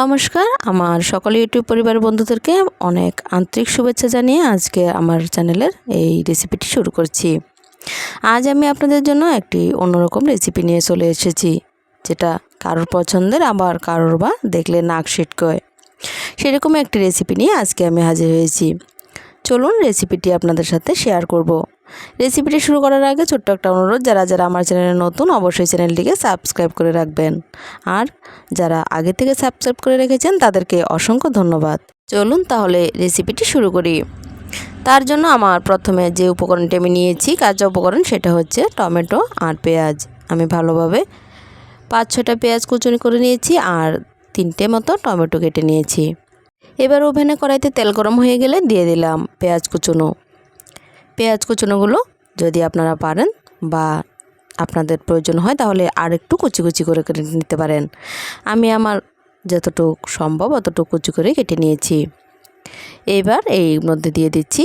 নমস্কার। আমার সকল ইউটিউব পরিবার বন্ধুদেরকে অনেক আন্তরিক শুভেচ্ছা জানিয়ে আজকে আমার চ্যানেলের এই রেসিপিটি শুরু করছি। আজ আমি আপনাদের জন্য একটি অন্যরকম রেসিপি নিয়ে চলে এসেছি, যেটা কারোর পছন্দের, আবার কারোর বা দেখলে নাক সিটকয় সেরকম একটি রেসিপি নিয়ে আজকে আমি হাজির হয়েছি। চলুন রেসিপিটি আপনাদের সাথে শেয়ার করব। রেসিপিটি শুরু করার আগে ছোট্ট একটা অনুরোধ, যারা যারা আমার চ্যানেলে নতুন অবশ্যই চ্যানেলটিকে সাবস্ক্রাইব করে রাখবেন। আর যারা আগে থেকে সাবস্ক্রাইব করে রেখেছেন, তাদেরকে অসংখ্য ধন্যবাদ। চলুন তাহলে রেসিপিটি শুরু করি। তার জন্য আমার প্রথমে যে উপকরণটি আমি নিয়েছি, কাঁচা উপকরণ, সেটা হচ্ছে টমেটো আর পেঁয়াজ। আমি ভালোভাবে পাঁচ ছটা পেঁয়াজ কুচুনি করে নিয়েছি আর তিনটে মতো টমেটো কেটে নিয়েছি। এবার ওভেনে কড়াইতে তেল গরম হয়ে গেলে দিয়ে দিলাম পেঁয়াজ কুচুনো। পেঁয়াজ কুচুনোগুলো যদি আপনারা পারেন বা আপনাদের প্রয়োজন হয় তাহলে আর একটু কুচি কুচি করে কেটে নিতে পারেন। আমি আমার যতটুক সম্ভব অতটুকু কুচি করে কেটে নিয়েছি। এবার এই মধ্যে দিয়ে দিচ্ছি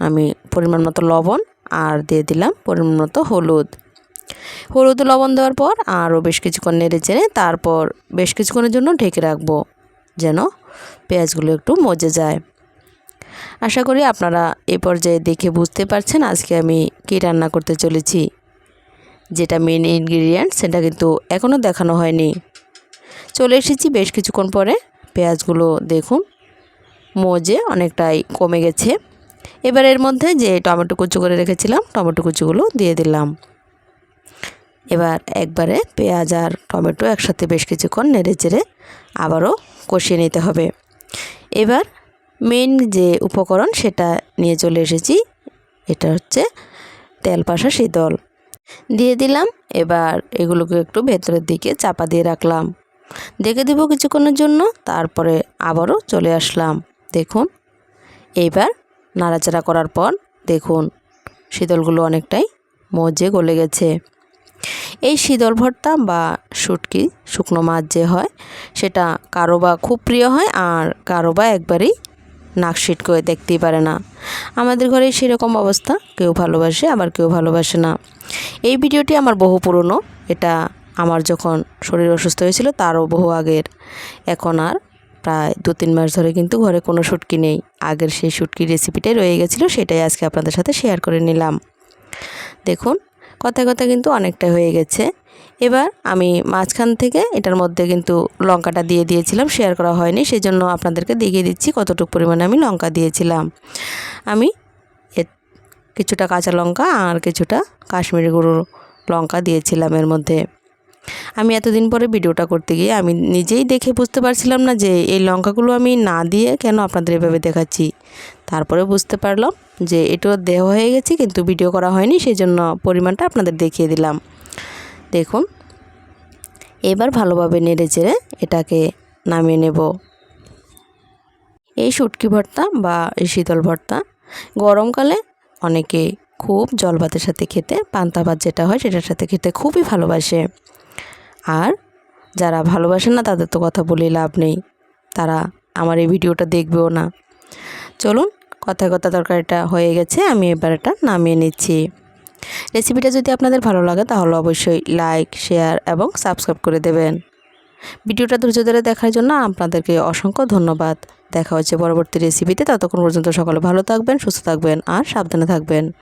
আমি পরিমাণ মতো লবণ আর দিয়ে দিলাম পরিমাণ মতো হলুদ। হলুদ লবণ দেওয়ার পর আরও বেশ কিছুক্ষণ নেড়ে চেড়ে তারপর বেশ কিছুক্ষণের জন্য ঢেকে রাখব যেন পেঁয়াজগুলো একটু মজে যায়। আশা করি আপনারা এ পর্যায়ে দেখে বুঝতে পারছেন আজকে আমি কী রান্না করতে চলেছি। যেটা মেন ইনগ্রিডিয়েন্ট সেটা কিন্তু এখনও দেখানো হয়নি। চলে এসেছি বেশ কিছুক্ষণ পরে। পেঁয়াজগুলো দেখুন, মজে অনেকটাই কমে গেছে। এবার এর মধ্যে যে টমেটো কুচু করে রেখেছিলাম, টমেটো কুচুগুলো দিয়ে দিলাম। এবার একবারে পেঁয়াজ আর টমেটো একসাথে বেশ কিছুক্ষণ নেড়ে চেড়ে আবারও কষিয়ে নিতে হবে। এবার মেন যে উপকরণ সেটা নিয়ে চলে এসেছি, এটা হচ্ছে তেল পাশা শীতল। দিয়ে দিলাম, এবার এগুলোকে একটু ভেতরের দিকে চাপা দিয়ে রাখলাম। দেখে দেবো কিছুক্ষণের জন্য, তারপরে আবারও চলে আসলাম। দেখুন, এইবার নাড়াচাড়া করার পর দেখুন, শীতলগুলো অনেকটাই মজে গলে গেছে। এই শীতল ভর্তা বা শুটকি, শুকনো মাছ যে হয়, সেটা কারও বা খুব প্রিয় হয় আর কারও বা একবারেই নাক সিট করে দেখতেই পারে না। আমাদের ঘরে সেরকম অবস্থা, কেউ ভালোবাসে, আবার কেউ ভালোবাসে না। এই ভিডিওটি আমার বহু পুরনো, এটা আমার যখন শরীর অসুস্থ হয়েছিল, তারও বহু আগের। এখন আর প্রায় দু তিন মাস ধরে কিন্তু ঘরে কোনো শুটকি নেই। আগের সেই শুটকির রেসিপিটাই রয়ে গেছিল, সেটাই আজকে আপনাদের সাথে শেয়ার করে নিলাম। দেখুন কথা কথা কিন্তু অনেকটা হয়ে গেছে। এবার আমি মাঝখান থেকে এটার মধ্যে কিন্তু লঙ্কাটা দিয়ে দিয়েছিলাম শেয়ার করা হয়নি সেই জন্য আপনাদেরকে দেখিয়ে দিচ্ছি কতটুকু পরিমাণে আমি লঙ্কা দিয়েছিলাম। আমি কিছুটা কাঁচা লঙ্কা আর কিছুটা কাশ্মীরি গুঁড়ো লঙ্কা দিয়েছিলাম এর মধ্যে। আমি এতদিন পরে ভিডিওটা করতে গিয়ে আমি নিজেই দেখে বুঝতে পারছিলাম না যে এই লঙ্কাগুলো আমি না দিয়ে কেন আপনাদের এভাবে দেখাচ্ছি। তারপরে বুঝতে পারলাম যে এটাও দেহ হয়ে গেছে কিন্তু ভিডিও করা হয়নি সেই জন্য পরিমাণটা আপনাদের দেখিয়ে দিলাম। দেখুন, এবার ভালোভাবে নেড়ে চেড়ে এটাকে নামিয়ে নেব। এই শুটকি ভর্তা বা এই শীতল ভর্তা গরমকালে অনেকে খুব জল ভাতের সাথে খেতে, পান্তা ভাত যেটা হয় সেটার সাথে খেতে খুবই ভালোবাসে। আর যারা ভালোবাসেন না, তাদের তো কথা বলে লাভ নেই। তারা আমার এই ভিডিওটা দেখবেও না। চলুন, কথায় কথা তরকারিটা হয়ে গেছে, আমি এবার এটা নামিয়ে নিচ্ছি। রেসিপিটা যদি আপনাদের ভালো লাগে, তাহলে অবশ্যই লাইক, শেয়ার এবং সাবস্ক্রাইব করে দেবেন। ভিডিওটা ধৈর্য ধরে দেখার জন্য আপনাদেরকে অসংখ্য ধন্যবাদ। দেখা হচ্ছে পরবর্তী রেসিপিতে। ততক্ষণ পর্যন্ত সকলে ভালো থাকবেন, সুস্থ থাকবেন আর সাবধানে থাকবেন।